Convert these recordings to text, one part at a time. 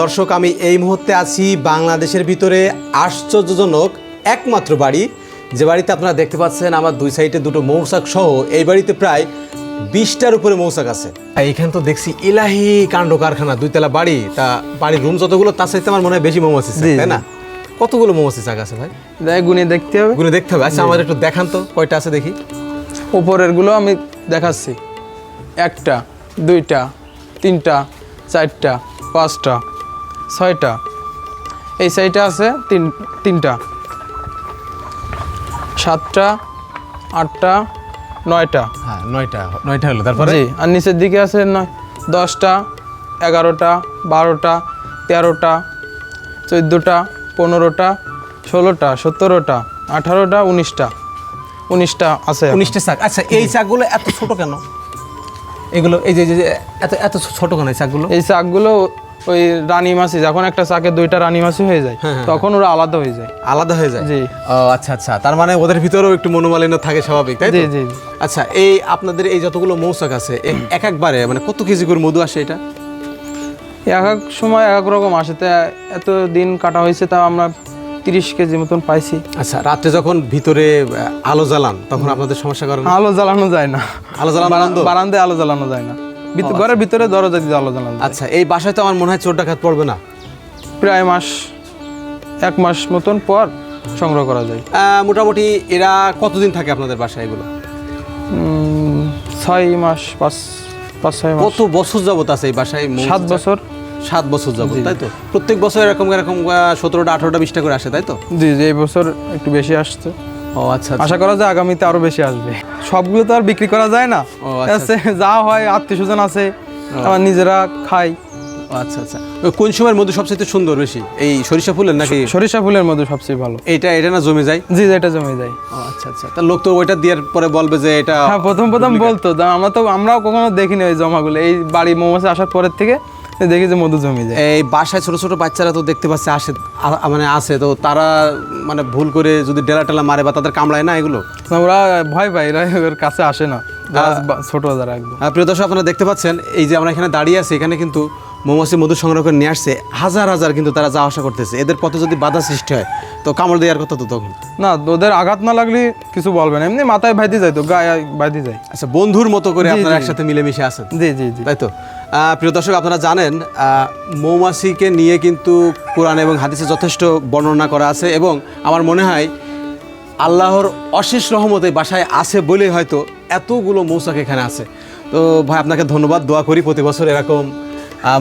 দর্শক আমি এই মুহূর্তে আছি বাংলাদেশের ভিতরে আশ্চর্যজনক একমাত্র বাড়ি। যে বাড়িতে আপনারা দেখতে পাচ্ছেন আমার দুই সাইডে দুটো মৌসাক সহ এই বাড়িতে প্রায় বিশটার উপরে মৌসাক আছে। এখানে তো দেখছি ইলাহি কাণ্ড কারখানা দুইতলা বাড়ি। তা বাড়ির রুম যতগুলো তার সাথে আমার মনে হয় বেশি মৌমাছি তাই না? কতগুলো মৌমাছি চাক আছে ভাই? গুনে দেখতে হবে। গুনে দেখতে হবে। আচ্ছা আমার একটু দেখান তো কয়টা আছে দেখি। উপরেরগুলো আমি দেখাচ্ছি। একটা দুইটা তিনটা চারটা পাঁচটা। ছয়টা। এই সাইডে আছে তিন তিনটা। সাতটা আটটা নয়টা। হ্যাঁ নয়টা নয়টা হলো। তারপরে? জি আর নিচের দিকে আছে নয় দশটা এগারোটা বারোটা তেরোটা চোদ্দোটা পনেরোটা ষোলোটা সতেরোটা আঠারোটা উনিশটা। উনিশটা আছে উনিশটা চাক আচ্ছা এই চাকগুলো এত ছোট কেন? এগুলো এই যে এত এত ছোট কেন এই চাকগুলো এই চাকগুলো ওই রানী মাছি যখন একটা চাকে দুইটা রানী মাছি হয়ে যায় হ্যাঁ, হ্যাঁ, তখন ওরা আলাদা হয়ে যায়। আলাদা হয়ে যায়? জি। আচ্ছা আচ্ছা। তার মানে ওদের ভিতরেও একটু মনোমালিন্য থাকে স্বাভাবিক তাই জি জি। আচ্ছা এই আপনাদের এই যতগুলো মৌচাক আছে এক একবারে মানে কত কেজি করে মধু আসে এটা? এক এক সময় এক এক রকম আসে। তা এত দিন কাটা হয়েছে তা আমরা তিরিশ কেজি মতন পাইছি। আচ্ছা রাত্রে যখন ভিতরে আলো জ্বালান তখন আপনাদের সমস্যা করেন আলো জ্বালানো যায় না। আলো জ্বালানো? বারান্দায় আলো জ্বালানো যায় না। ঘরের ভিতরে দরজা দিয়ে আলো জ্বালানো আচ্ছা এই বাসায় তো আমার মনে হয় চোর ডাকাত পড়বে না। প্রায় মাস এক মাস মতন পর সংগ্রহ করা যায়। মোটামুটি এরা কতদিন থাকে আপনাদের বাসায় এগুলো? ছয় মাস পাঁচ পাঁচ ছয় মাস। কত বছর যাবত আছে এই বাসায় সাত বছর। সাত বছর যাবত তাই তো? প্রত্যেক বছর এরকম এরকম সতেরোটা আঠেরোটা বিশটা করে আসে তাই তো? জি জি এই বছর একটু বেশি আসছে। ও আচ্ছা আচ্ছা। আশা করা যায় আগামীতে আরও বেশি আসবে। সবগুলো তো আর বিক্রি করা যায় না। আচ্ছা, যা হয় আত্মীয় স্বজন আছে আমার নিজেরা খাই আচ্ছা আচ্ছা। কোন সময়ের মধ্যে সবচেয়ে সুন্দর বেশি? এই সরিষা ফুলের নাকি? সরিষা ফুলের মধ্যে সবচেয়ে ভালো। এইটা এটা না জমে যায়? জি এটা জমে যায়। আচ্ছা আচ্ছা। তা লোক তো ওইটা দেওয়ার পরে বলবে যে এটা হ্যাঁ প্রথম প্রথম বলতো। আমরা তো আমরাও কখনো দেখিনি ওই জমাগুলো। এই বাড়ি মৌমাছি আসার পরের থেকে দেখি যে মধু জমে যায়। এই বাসায় ছোট ছোট বাচ্চারা তো দেখতে পাচ্ছে আসে মানে আসে। তো তারা মানে ভুল করে যদি ডেলা টেলা মারে বা তাদের কামড়ায় না এগুলো? আমরা ভয় পাই না কাছে আসে না। ছোট যারা একদম। প্রিয় দর্শক আপনারা দেখতে পাচ্ছেন এই যে আমরা এখানে দাঁড়িয়ে আছি এখানে কিন্তু মৌমাছি মধু সংগ্রহ করে নিয়ে আসছে। হাজার হাজার কিন্তু তারা যাওয়া আসা করতেছে। এদের পথে যদি বাধা সৃষ্টি হয় তো কামড় দেওয়ার কথা তো তখন। না ওদের আঘাত না লাগলে কিছু বলবে না। এমনি মাথায় ভাইতে যায় তো গায়ে ভাইতে যায়। আচ্ছা বন্ধুর মতো করে আপনারা একসাথে মিলেমিশে আছেন। জি জি জি। তাই তো? আহ, প্রিয় দর্শক আপনারা জানেন আহ, মৌমাছিকে নিয়ে কিন্তু কোরআন এবং হাদিসে যথেষ্ট বর্ণনা করা আছে এবং আমার মনে হয় আল্লাহর অশেষ রহমত বাসায় আছে বলে হয়তো এতগুলো মৌচাক এখানে আছে। তো ভাই আপনাকে ধন্যবাদ দোয়া করি প্রতি বছর এরকম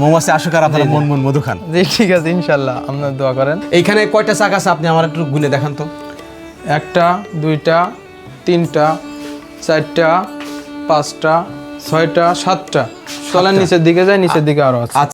মৌমাছি আসুক আর আপনারা মন মন মধু খান জি ঠিক আছে ইনশাল্লাহ আপনার দোয়া করেন। এইখানে কয়টা চাক আছে? আপনি আমার একটু গুনে দেখান তো। একটা দুইটা তিনটা চারটা পাঁচটা ছয়টা সাতটা। তলার নিচের দিকে যায় নিচের দিকে আরও আছে। আচ্ছা।